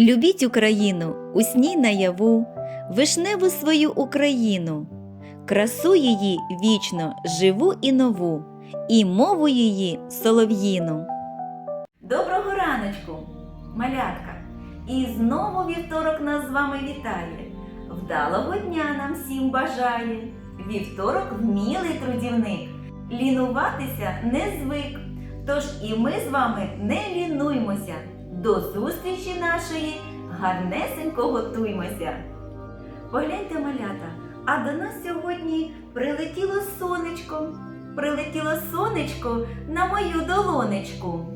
Любіть Україну, усній наяву, вишневу свою Україну, красу її вічно живу і нову, і мову її солов'їну. Доброго раночку, малятка! І знову вівторок нас з вами вітає. Вдалого дня нам всім бажає. Вівторок вмілий трудівник, лінуватися не звик. Тож і ми з вами не лінуймося. До зустрічі нашої гарнесенько готуймося. Погляньте, малята, а до нас сьогодні прилетіло сонечко. Прилетіло сонечко на мою долонечку.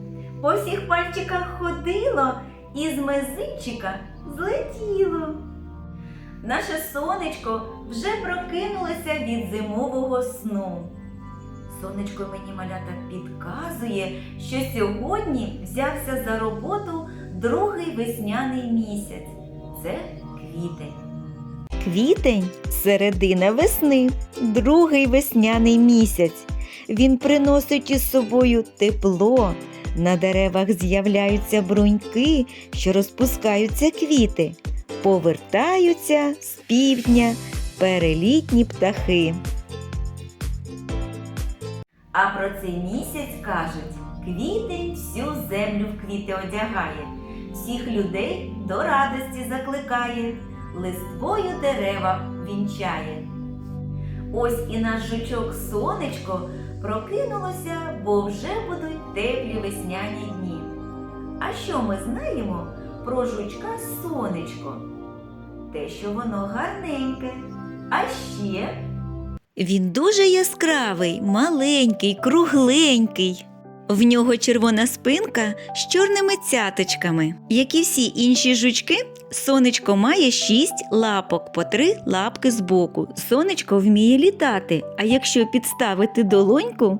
По всіх пальчиках ходило і з мизинчика злетіло. Наше сонечко вже прокинулося від зимового сну. Сонечко мені малята підказує, що сьогодні взявся за роботу другий весняний місяць. Це квітень. Квітень середина весни, другий весняний місяць. Він приносить із собою тепло. На деревах з'являються бруньки, що розпускаються квіти. Повертаються з півдня перелітні птахи. А про цей місяць кажуть, квітень всю землю в квіти одягає, всіх людей до радості закликає, листвою дерева вінчає. Ось і наш жучок сонечко прокинулося, бо вже будуть теплі весняні дні. А що ми знаємо про жучка сонечко? Те, що воно гарненьке. А ще він дуже яскравий, маленький, кругленький. В нього червона спинка з чорними цяточками. Як і всі інші жучки, сонечко має шість лапок по три лапки збоку. Сонечко вміє літати, а якщо підставити долоньку,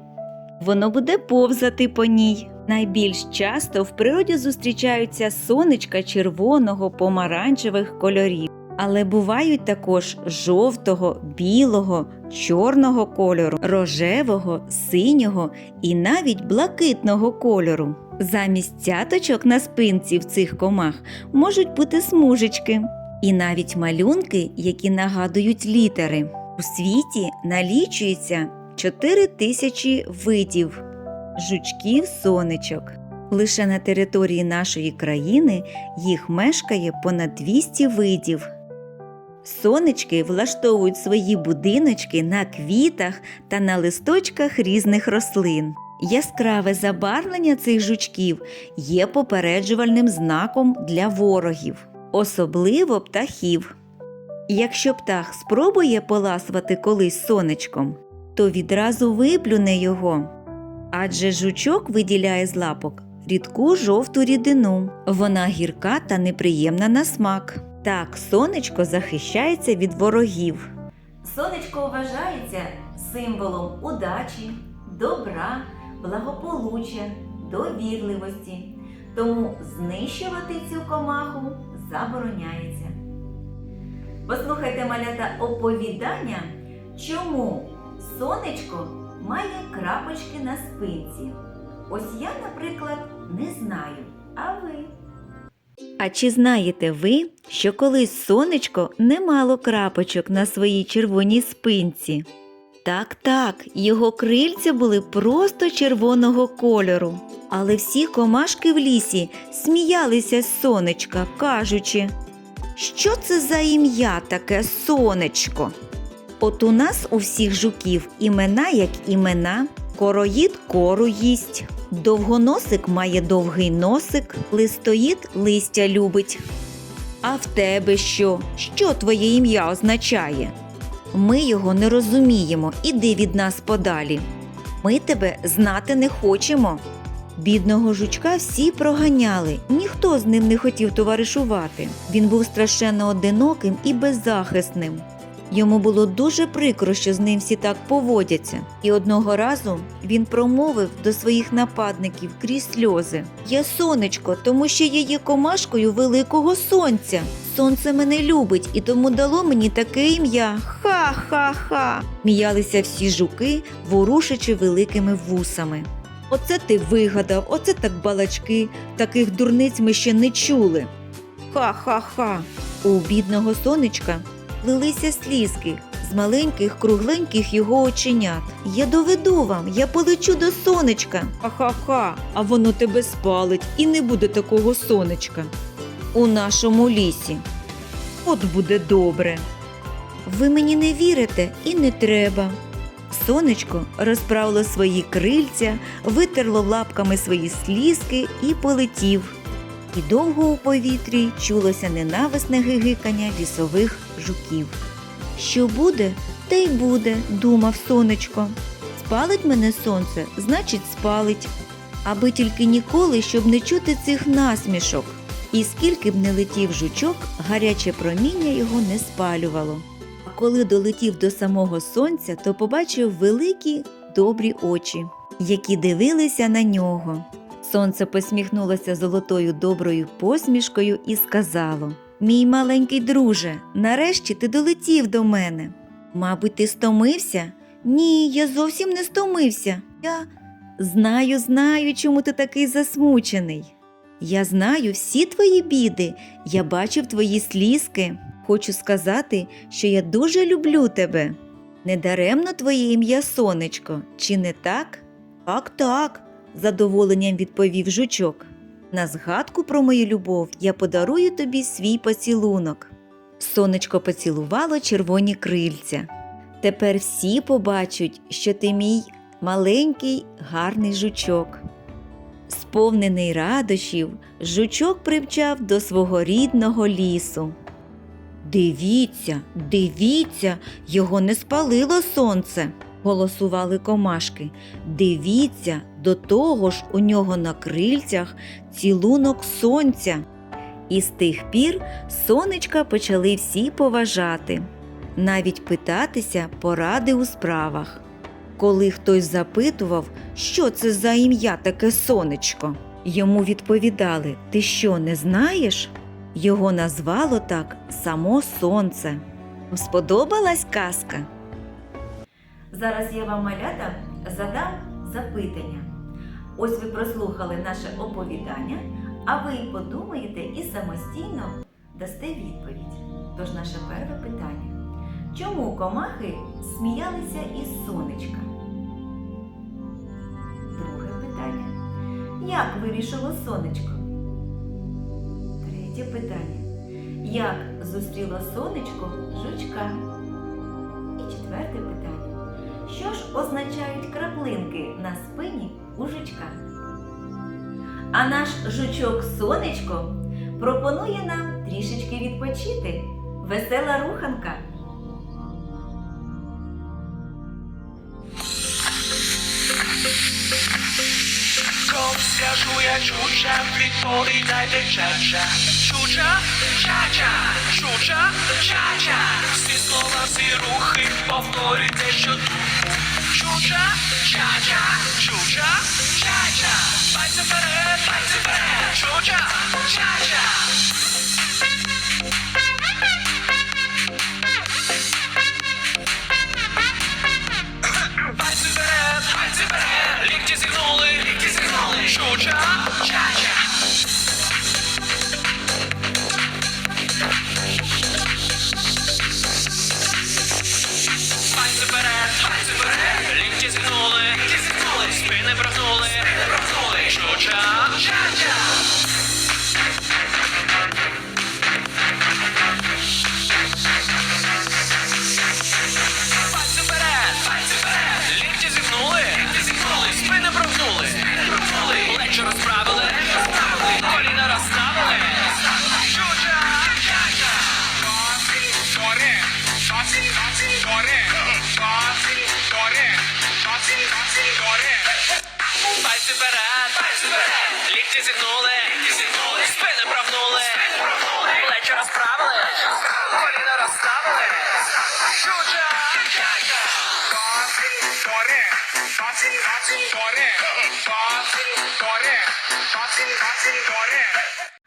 воно буде повзати по ній. Найбільш часто в природі зустрічаються сонечка червоного, помаранчевих кольорів. Але бувають також жовтого, білого, чорного кольору, рожевого, синього і навіть блакитного кольору. Замість цяточок на спинці в цих комах можуть бути смужечки і навіть малюнки, які нагадують літери. У світі налічується 4 тисячі видів жучків сонечок. Лише на території нашої країни їх мешкає понад 200 видів. Сонечки влаштовують свої будиночки на квітах та на листочках різних рослин. Яскраве забарвлення цих жучків є попереджувальним знаком для ворогів, особливо птахів. Якщо птах спробує поласувати колись сонечком, то відразу виплюне його. Адже жучок виділяє з лапок рідку жовту рідину. Вона гірка та неприємна на смак. Так, сонечко захищається від ворогів. Сонечко вважається символом удачі, добра, благополуччя, довірливості. Тому знищувати цю комаху забороняється. Послухайте малята оповідання, чому сонечко має крапочки на спинці. Ось я, наприклад, не знаю. А ви? А чи знаєте ви, що колись сонечко не мало крапочок на своїй червоній спинці? Так, так, його крильця були просто червоного кольору. Але всі комашки в лісі сміялися з сонечка, кажучи, що це за ім'я таке сонечко? От у нас у всіх жуків імена як імена, короїд кору їсть, довгоносик має довгий носик, листоїд листя любить. А в тебе що? Що твоє ім'я означає? Ми його не розуміємо, іди від нас подалі. Ми тебе знати не хочемо. Бідного жучка всі проганяли, ніхто з ним не хотів товаришувати. Він був страшенно одиноким і беззахисним. Йому було дуже прикро, що з ним всі так поводяться, і одного разу він промовив до своїх нападників крізь сльози: Я сонечко, тому що я є комашкою великого сонця. Сонце мене любить і тому дало мені таке ім'я. Ха-ха-ха. Міялися всі жуки, ворушачи великими вусами. Оце ти вигадав, оце так балачки, таких дурниць ми ще не чули. Ха-ха-ха. У бідного сонечка лилися слізки з маленьких кругленьких його оченят. Я доведу вам, я полечу до сонечка. Ха-ха-ха, а воно тебе спалить і не буде такого сонечка. У нашому лісі. От буде добре. Ви мені не вірите і не треба. Сонечко розправило свої крильця, витерло лапками свої слізки і полетів. І довго у повітрі чулося ненависне гигикання лісових жуків. Що буде, те й буде, думав сонечко. Спалить мене сонце, значить спалить. Аби тільки ніколи, щоб не чути цих насмішок. І скільки б не летів жучок, гаряче проміння його не спалювало. А коли долетів до самого сонця, то побачив великі добрі очі, які дивилися на нього. Сонце посміхнулося золотою доброю посмішкою і сказало: Мій маленький друже, нарешті ти долетів до мене. Мабуть, ти стомився? Ні, я зовсім не стомився. Я знаю, знаю, чому ти такий засмучений. Я знаю всі твої біди, я бачив твої слізки. Хочу сказати, що я дуже люблю тебе. Недаремно твоє ім'я сонечко, чи не так? Так, так, задоволенням відповів жучок. На згадку про мою любов я подарую тобі свій поцілунок. Сонечко поцілувало червоні крильця. Тепер всі побачать, що ти мій маленький гарний жучок. Сповнений радощів, жучок привчав до свого рідного лісу. Дивіться, дивіться, його не спалило сонце, голосували комашки. Дивіться, до того ж у нього на крильцях цілунок сонця. І з тих пір сонечка почали всі поважати, навіть питатися поради у справах. Коли хтось запитував, що це за ім'я таке сонечко, йому відповідали: Ти що, не знаєш? Його назвало так само сонце. Сподобалась казка? Зараз я вам малята задам запитання. Ось ви прослухали наше оповідання, а ви подумаєте і самостійно дасте відповідь. Тож наше перше питання. Чому комахи сміялися із сонечка? Друге питання. Як вирішило сонечко? Третє питання. Як зустріло сонечко жучка? І четверте питання. Що ж означають краплинки на спині у жучка? А наш жучок сонечко пропонує нам трішечки відпочити. Весела руханка. Скажу я чуча, відповідайте чача. Чуча, чача, чуча, чача. Всі слова, всі рухи, повторюйте щодуху. Чуча, чача, чуча, чача. Пальці вперед, пальці вперед. Чуча, чача. Пальці Пальці вперед, пальці вперед. Лікті зігнули. Спини прогнули. Плечі розправили, коліна розставили. Чуча.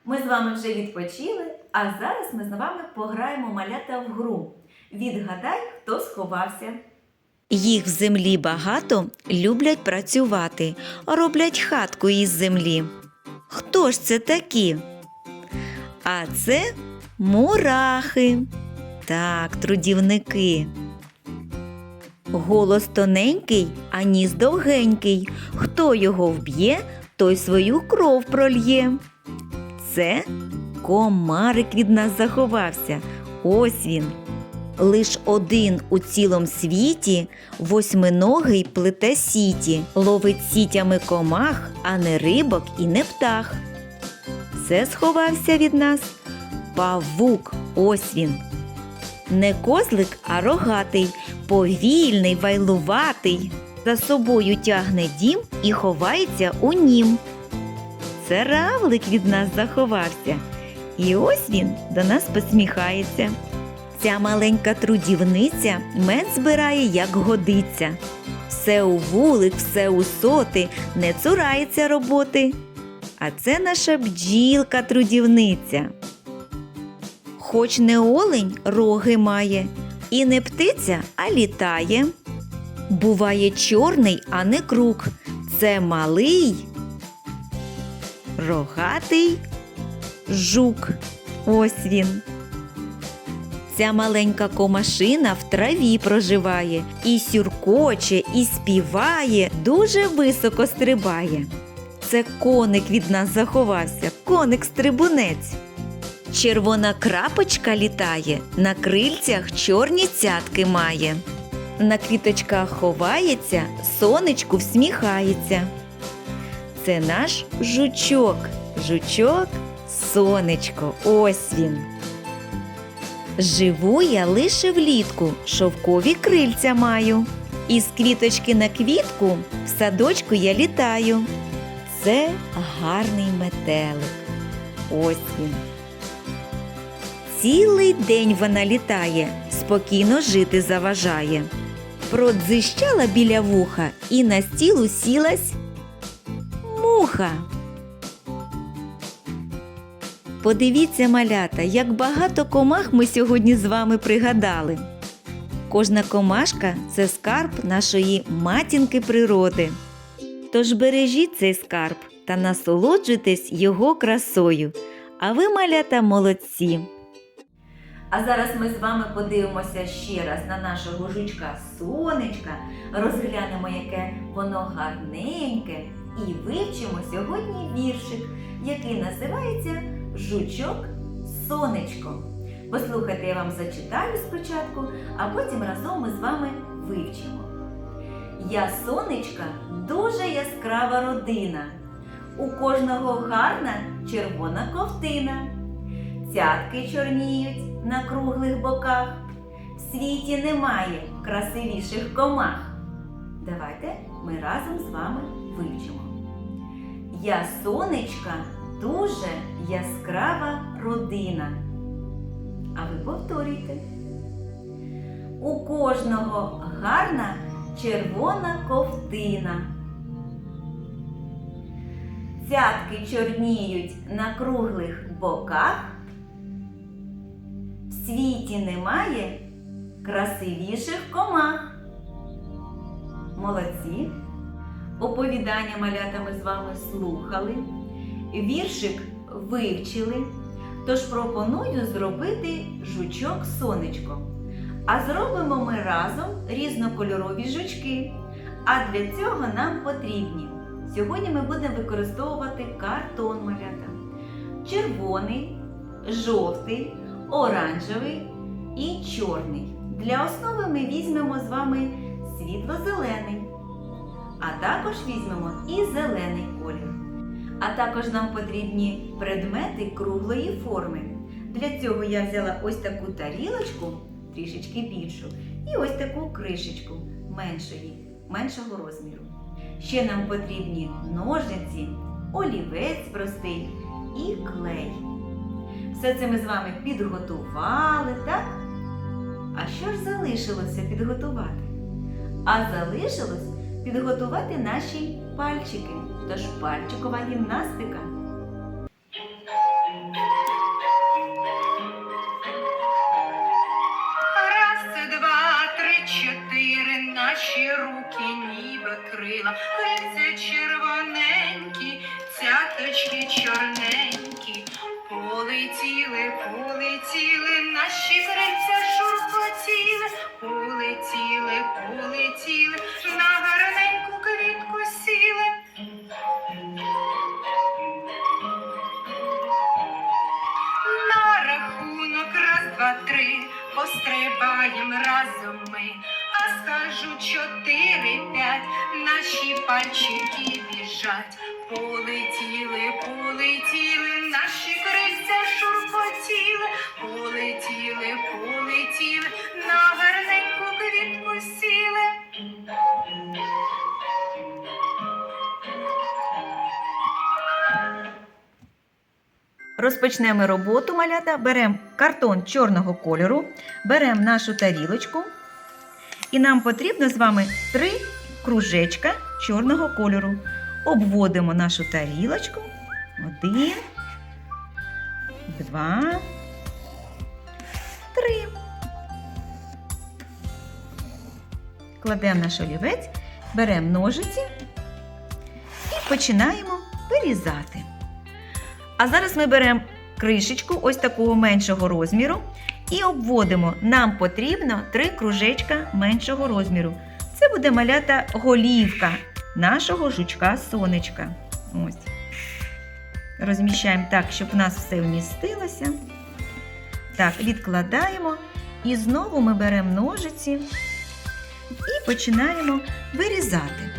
Ми з вами вже відпочили, а зараз ми з вами пограємо малята в гру. Відгадай, хто сховався. Їх в землі багато люблять працювати, роблять хатку із землі. Хто ж це такі? А це мурахи. Так, трудівники. Голос тоненький, а ніс довгенький. Хто його вб'є, той свою кров прольє. Це комарик від нас заховався. Ось він. Лиш один у цілому світі восьминогий плете сіті, ловить сітями комах, а не рибок і не птах. Це сховався від нас павук, ось він. Не козлик, а рогатий, повільний, вайлуватий. За собою тягне дім і ховається у нім. Це равлик від нас заховався. І ось він до нас посміхається. Ця маленька трудівниця мед збирає, як годиться. Все у вулик, все у соти, не цурається роботи. А це наша бджілка трудівниця. Хоч не олень роги має, і не птиця, а літає. Буває чорний, а не круг. Це малий, рогатий жук. Ось він. Ця маленька комашина в траві проживає, і сюркоче, і співає, дуже високо стрибає. Це коник від нас заховався, коник-стрибунець. Червона крапочка літає, на крильцях чорні цятки має. На квіточках ховається, сонечку всміхається. Це наш жучок, жучок, сонечко, ось він. Живу я лише влітку, шовкові крильця маю. Із квіточки на квітку в садочку я літаю. Це гарний метелик. Ось він. Цілий день вона літає, спокійно жити заважає. Продзищала біля вуха і на стіл усілась муха. Подивіться, малята, як багато комах ми сьогодні з вами пригадали. Кожна комашка це скарб нашої матінки природи. Тож бережіть цей скарб та насолоджуйтесь його красою. А ви, малята, молодці! А зараз ми з вами подивимося ще раз на нашого жучка сонечка, розглянемо, яке воно гарненьке, і вивчимо сьогодні віршик, який називається Жучок Сонечко. Послухайте, я вам зачитаю спочатку, а потім разом ми з вами вивчимо. Я сонечка дуже яскрава родина. У кожного гарна червона ковтина. Цятки чорніють на круглих боках. В світі немає красивіших комах. Давайте ми разом з вами вивчимо. Я сонечка дуже яскрава родина. А ви повторюйте. У кожного гарна червона ковтина. Цятки чорніють на круглих боках. В світі немає красивіших комах. Молодці! Оповідання малята ми з вами слухали, віршик вивчили, тож пропоную зробити жучок сонечко. А зробимо ми разом різнокольорові жучки. А для цього нам потрібні. Сьогодні ми будемо використовувати картон малята. Червоний, жовтий, оранжевий і чорний. Для основи ми візьмемо з вами світло-зелений, а також візьмемо і зелений. А також нам потрібні предмети круглої форми. Для цього я взяла ось таку тарілочку, трішечки більшу, і ось таку кришечку меншої, меншого розміру. Ще нам потрібні ножниці, олівець простий і клей. Все це ми з вами підготували, так? А що ж залишилося підготувати? А залишилось підготувати наші пальчики, тож пальчикова гімнастика. Раз, два, три, чотири, наші руки ніби крила, лиця червоненькі, цяточки чорненькі, Полетіли, полетіли, наші крильця шурхотіли, полетіли, полетіли, чотири, п'ять, наші пальчики біжать. Полетіли, полетіли, наші крильця шурхотіли, полетіли, полетіли, на гарненьку квітку сіли. Розпочнемо роботу малята. Беремо картон чорного кольору, беремо нашу тарілочку. І нам потрібно з вами три кружечка чорного кольору. Обводимо нашу тарілочку. Один, два, три. Кладемо наш олівець, беремо ножиці і починаємо вирізати. А зараз ми беремо кришечку ось такого меншого розміру і обводимо. Нам потрібно три кружечка меншого розміру. Це буде малята голівка нашого жучка сонечка. Ось. Розміщаємо так, щоб у нас все вмістилося. Так, відкладаємо. І знову ми беремо ножиці і починаємо вирізати.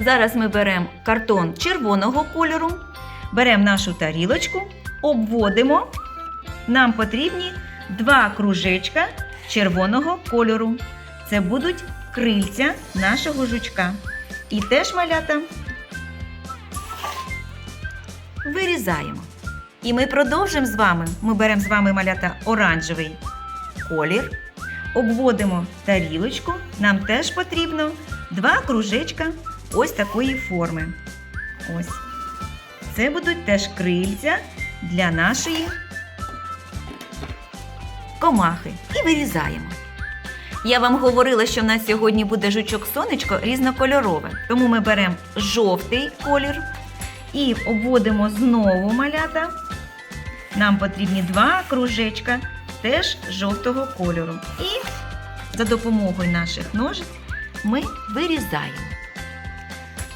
Зараз ми беремо картон червоного кольору. Беремо нашу тарілочку, обводимо. Нам потрібні два кружечка червоного кольору. Це будуть крильця нашого жучка. І теж малята вирізаємо. І ми продовжимо з вами. Ми беремо з вами малята оранжевий колір, обводимо тарілочку. Нам теж потрібно два кружечка ось такої форми. Ось. Це будуть теж крильця для нашої комахи. І вирізаємо. Я вам говорила, що в нас сьогодні буде жучок сонечко різнокольорове. Тому ми беремо жовтий колір і обводимо знову малята. Нам потрібні два кружечка теж жовтого кольору. І за допомогою наших ножиць ми вирізаємо.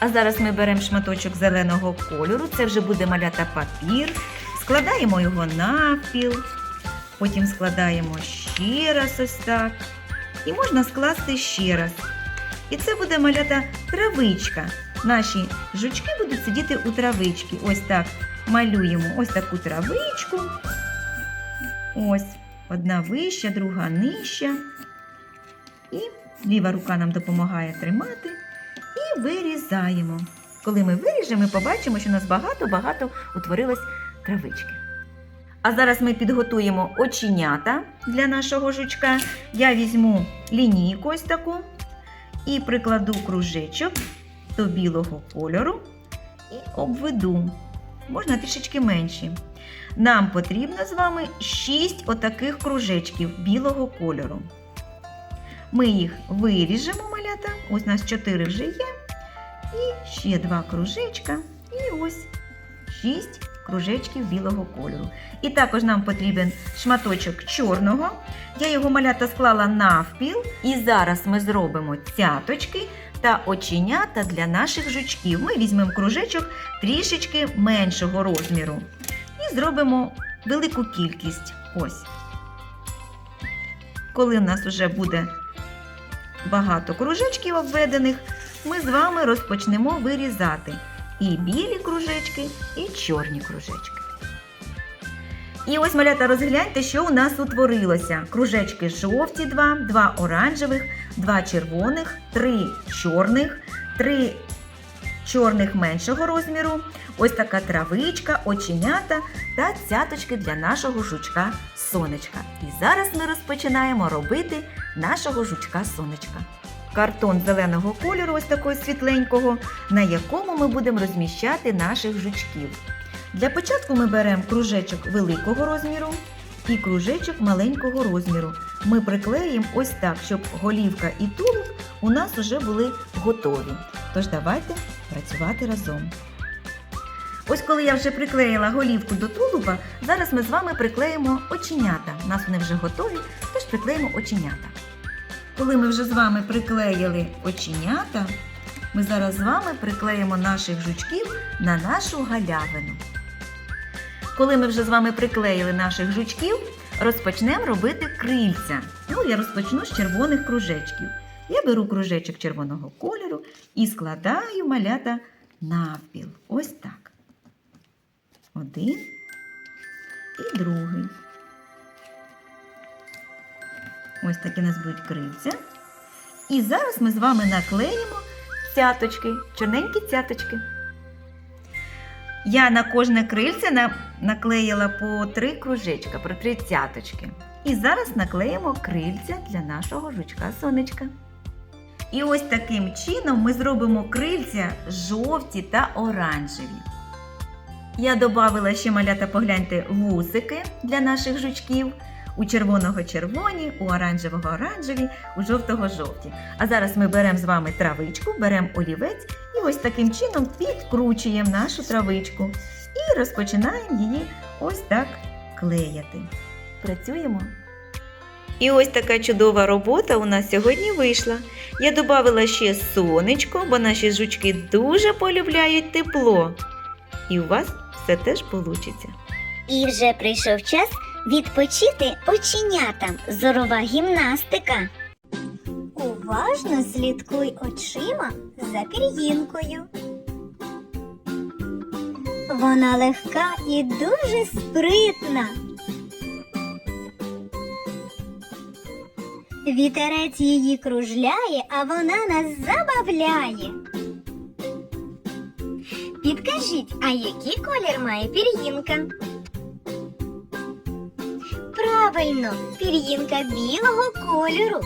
А зараз ми беремо шматочок зеленого кольору, це вже буде малята папір. Складаємо його навпіл, потім складаємо ще раз ось так. І можна скласти ще раз. І це буде малята травичка. Наші жучки будуть сидіти у травичці. Ось так малюємо ось таку травичку. Ось одна вища, друга нижча. І ліва рука нам допомагає тримати і вирізаємо. Коли ми виріжемо, ми побачимо, що у нас багато-багато утворилось травички. А зараз ми підготуємо оченята для нашого жучка. Я візьму лінійку ось таку і прикладу кружечок до білого кольору і обведу. Можна трішечки менші. Нам потрібно з вами 6 отаких кружечків білого кольору. Ми їх виріжемо, малята. Ось у нас 4 вже є. І ще два кружечка. І ось 6 кружечків білого кольору. І також нам потрібен шматочок чорного. Я його малята склала навпіл. І зараз ми зробимо цяточки та оченята для наших жучків. Ми візьмемо кружечок трішечки меншого розміру. І зробимо велику кількість. Ось. Коли в нас вже буде багато кружечків обведених, ми з вами розпочнемо вирізати і білі кружечки, і чорні кружечки. І ось, малята, розгляньте, що у нас утворилося. Кружечки жовті два, два оранжевих, два червоних, три чорних, три чорних меншого розміру, ось така травичка, оченята та цяточки для нашого жучка сонечка. І зараз ми розпочинаємо робити нашого жучка сонечка. Картон зеленого кольору, ось такого світленького, на якому ми будемо розміщати наших жучків. Для початку ми беремо кружечок великого розміру і кружечок маленького розміру. Ми приклеїмо ось так, щоб голівка і тулуб у нас вже були готові. Тож давайте працювати разом. Ось коли я вже приклеїла голівку до тулуба, зараз ми з вами приклеїмо оченята. У нас вони вже готові, тож приклеїмо оченята. Коли ми вже з вами приклеїли оченята, ми зараз з вами приклеїмо наших жучків на нашу галявину. Коли ми вже з вами приклеїли наших жучків, розпочнемо робити крильця. Ну, я розпочну з червоних кружечків. Я беру кружечок червоного кольору і складаю малята навпіл. Ось так. Один і другий. Ось такі у нас будуть крильця. І зараз ми з вами наклеїмо цяточки, чорненькі цяточки. Я на кожне крильце на- наклеїла по три кружечка, про три цяточки. І зараз наклеїмо крильця для нашого жучка сонечка. І ось таким чином ми зробимо крильця жовті та оранжеві. Я додала ще малята, погляньте, вусики для наших жучків. У червоного червоні, у оранжевого оранжеві, у жовтого жовті. А зараз ми беремо з вами травичку, беремо олівець і ось таким чином підкручуємо нашу травичку і розпочинаємо її ось так клеяти. Працюємо. І ось така чудова робота у нас сьогодні вийшла. Я додала ще сонечко, бо наші жучки дуже полюбляють тепло. І у вас все теж вийде. І вже прийшов час відпочити оченятам. Зорова гімнастика. Уважно слідкуй очима за пір'їнкою. Вона легка і дуже спритна. Вітерець її кружляє, а вона нас забавляє. Підкажіть, а який колір має пір'їнка? Правильно, пір'їнка білого кольору.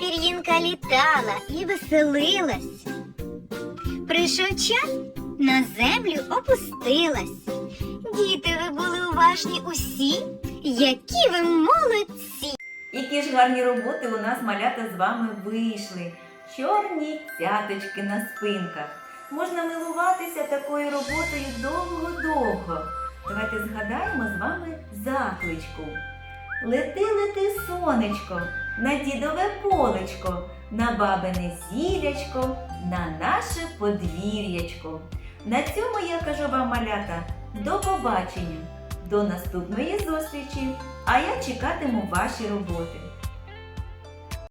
Пір'їнка літала і веселилась. Прийшов час, на землю опустилась. Діти, ви були уважні усі, які ви молодці! Які ж гарні роботи у нас малята з вами вийшли. Чорні цяточки на спинках. Можна милуватися такою роботою довго-довго. Давайте згадаємо з вами закличку. Лети, лети, сонечко, на дідове полечко, на бабине зілячко, на наше подвір'ячко. На цьому я кажу вам, малята, до побачення, до наступної зустрічі, а я чекатиму ваші роботи.